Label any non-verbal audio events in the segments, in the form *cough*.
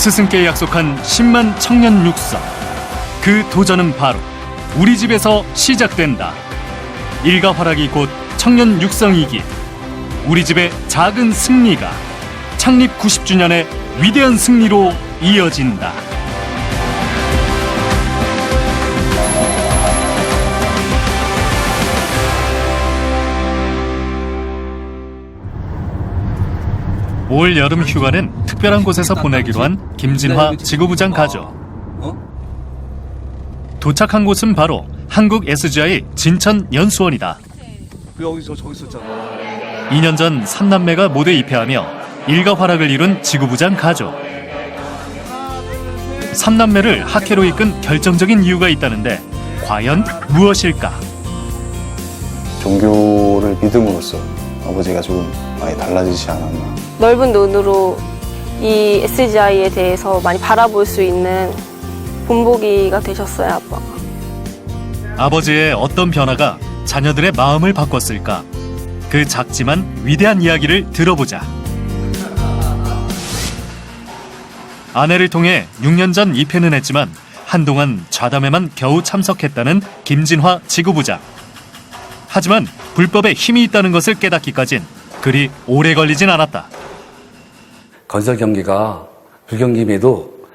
스승께 약속한 10만 청년 육성. 그 도전은 바로 우리 집에서 시작된다. 일가 활락이 곧 청년 육성이기. 우리 집의 작은 승리가 창립 90주년의 위대한 승리로 이어진다. 올 여름 휴가는 특별한 곳에서 보내기로 한 김진화 지구부장 가족. 도착한 곳은 바로 한국 SGI 진천 연수원이다. 그 여기 저 저기 있었잖아. 2년 전 3남매가 모두 입회하며 일가 활락을 이룬 지구부장 가족. 3남매를 학회로 이끈 결정적인 이유가 있다는데 과연 무엇일까? 종교를 믿음으로써 아버지가 조금 많이 달라지지 않았나. 넓은 눈으로 이 SGI에 대해서 많이 바라볼 수 있는 본보기가 되셨어요, 아빠가. 아버지의 어떤 변화가 자녀들의 마음을 바꿨을까? 그 작지만 위대한 이야기를 들어보자. 아내를 통해 6년 전 입회는 했지만 한동안 좌담회만 겨우 참석했다는 김진화 지구부장. 하지만 불법에 힘이 있다는 것을 깨닫기까진 그리 오래 걸리진 않았다. 건설 경기가 불경기임에도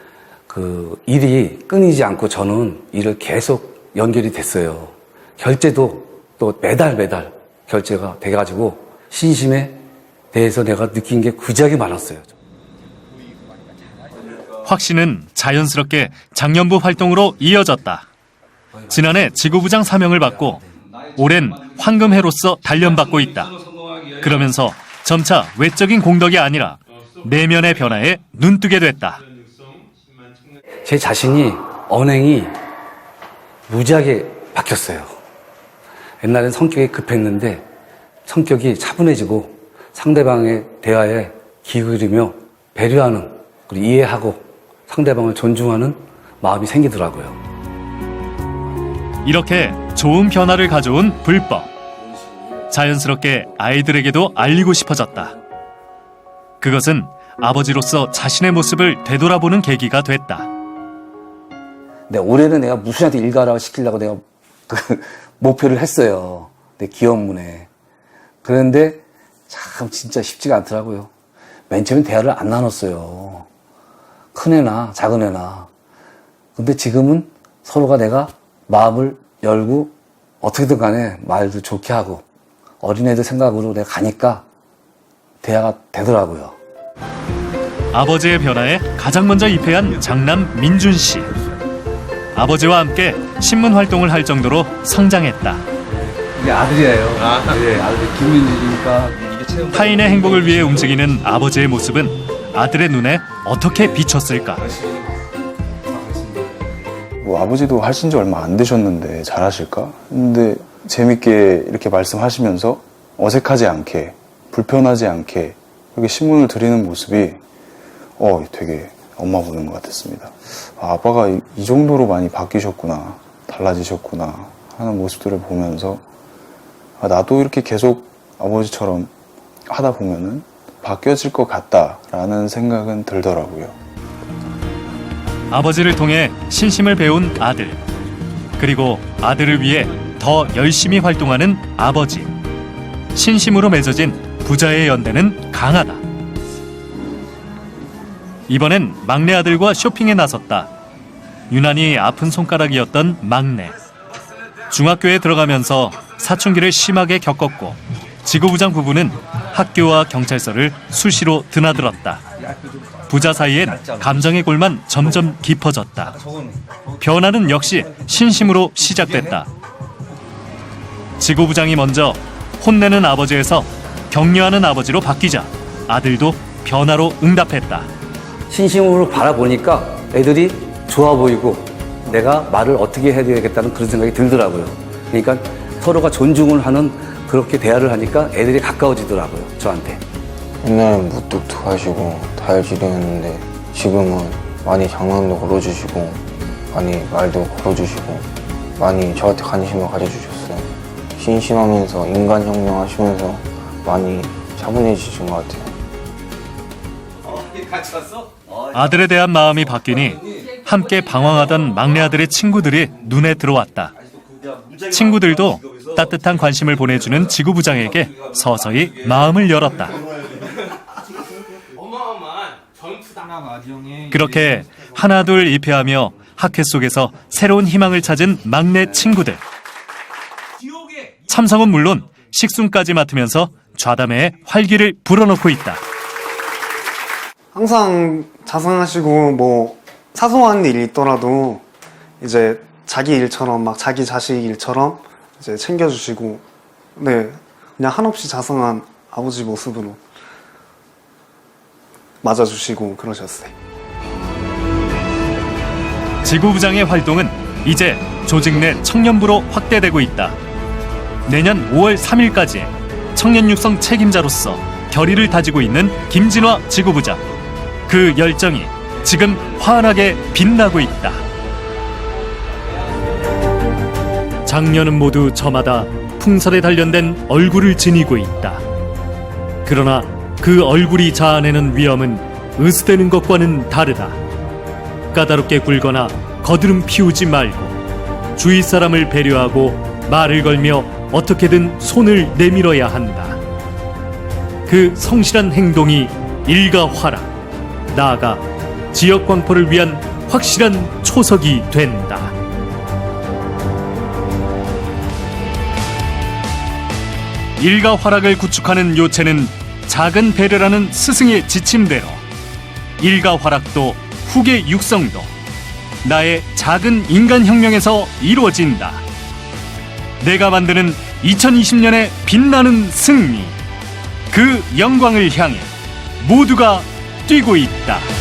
그 일이 끊이지 않고 저는 일을 계속 연결이 됐어요. 결제도 또 매달 매달 결제가 돼가지고 신심에 대해서 내가 느낀 게 구지하게 많았어요. 확신은 자연스럽게 장년부 활동으로 이어졌다. 지난해 지구부장 사명을 받고 올해는 황금해로서 단련받고 있다. 그러면서 점차 외적인 공덕이 아니라 내면의 변화에 눈뜨게 됐다. 제 자신이 언행이 무지하게 바뀌었어요. 옛날엔 성격이 급했는데 성격이 차분해지고 상대방의 대화에 귀 기울이며 배려하는 그리고 이해하고 상대방을 존중하는 마음이 생기더라고요. 이렇게 좋은 변화를 가져온 불법. 자연스럽게 아이들에게도 알리고 싶어졌다. 그것은 아버지로서 자신의 모습을 되돌아보는 계기가 됐다. 근데 올해는 내가 무수한테 일가를 시키려고 내가 그 *laughs* 목표를 했어요. 내 기업문에. 그런데 참 진짜 쉽지가 않더라고요. 맨 처음에 대화를 안 나눴어요. 큰 애나 작은 애나. 근데 지금은 서로가 내가 마음을 열고 어떻게든 간에 말도 좋게 하고 어린애들 생각으로 내가 가니까 대화가 되더라고요. 아버지의 변화에 가장 먼저 입회한 장남 민준 씨. 아버지와 함께 신문 활동을 할 정도로 성장했다. 이게 아들이에요. 네, 아들 김민준이니까 타인의 행복을 위해 움직이는 아버지의 모습은 아들의 눈에 어떻게 비쳤을까? 뭐 아버지도 하신 지 얼마 안 되셨는데 잘하실까? 근데 재밌게 이렇게 말씀하시면서 어색하지 않게 불편하지 않게 이렇게 신문을 드리는 모습이 어 되게 엄마 보는 것 같았습니다. 아, 아빠가 이, 이 정도로 많이 바뀌셨구나 달라지셨구나 하는 모습들을 보면서 아, 나도 이렇게 계속 아버지처럼 하다 보면은 바뀌어질 것 같다라는 생각은 들더라고요. 아버지를 통해 신심을 배운 아들. 그리고 아들을 위해 더 열심히 활동하는 아버지. 신심으로 맺어진 부자의 연대는 강하다. 이번엔 막내 아들과 쇼핑에 나섰다. 유난히 아픈 손가락이었던 막내. 중학교에 들어가면서 사춘기를 심하게 겪었고 지구부장 부부는 학교와 경찰서를 수시로 드나들었다. 부자 사이엔 감정의 골만 점점 깊어졌다. 변화는 역시 신심으로 시작됐다. 지구부장이 먼저 혼내는 아버지에서 격려하는 아버지로 바뀌자 아들도 변화로 응답했다. 신심으로 바라보니까 애들이 좋아 보이고 내가 말을 어떻게 해야 되겠다는 그런 생각이 들더라고요. 그러니까 서로가 존중을 하는 그렇게 대화를 하니까 애들이 가까워지더라고요. 저한테. 옛날엔 무뚝뚝하시고 다혈질이었는데 지금은 많이 장난도 걸어주시고 많이 말도 걸어주시고 많이 저한테 관심을 가져주셨어요. 신심하면서 인간혁명 하시면서 많이 차분해지신 것 같아요. 아들에 대한 마음이 바뀌니 함께 방황하던 막내 아들의 친구들이 눈에 들어왔다. 친구들도 따뜻한 관심을 보내주는 지구부장에게 서서히 마음을 열었다. 그렇게 하나둘 입회하며 학회 속에서 새로운 희망을 찾은 막내 친구들. 참성은 물론 식순까지 맡으면서 좌담회의 활기를 불어넣고 있다. 항상 자상하시고 뭐 사소한 일이 있더라도 이제 자기 일처럼 막 자기 자식 일처럼 이제 챙겨주시고 네 그냥 한없이 자상한 아버지 모습으로 맞아주시고 그러셨어요. 지구부장의 활동은 이제 조직 내 청년부로 확대되고 있다. 내년 5월 3일까지 청년 육성 책임자로서 결의를 다지고 있는 김진화 지구부장. 그 열정이 지금 환하게 빛나고 있다. 장년은 모두 저마다 풍설에 단련된 얼굴을 지니고 있다. 그러나 그 얼굴이 자아내는 위험은 으스대는 것과는 다르다. 까다롭게 굴거나 거드름 피우지 말고 주위 사람을 배려하고 말을 걸며 어떻게든 손을 내밀어야 한다. 그 성실한 행동이 일가화라 나아가 지역 광포를 위한 확실한 초석이 된다. 일가 화락을 구축하는 요체는 작은 배려라는 스승의 지침대로 일가 화락도 후계 육성도 나의 작은 인간 혁명에서 이루어진다. 내가 만드는 2020년의 빛나는 승리. 그 영광을 향해 모두가 뛰고 있다.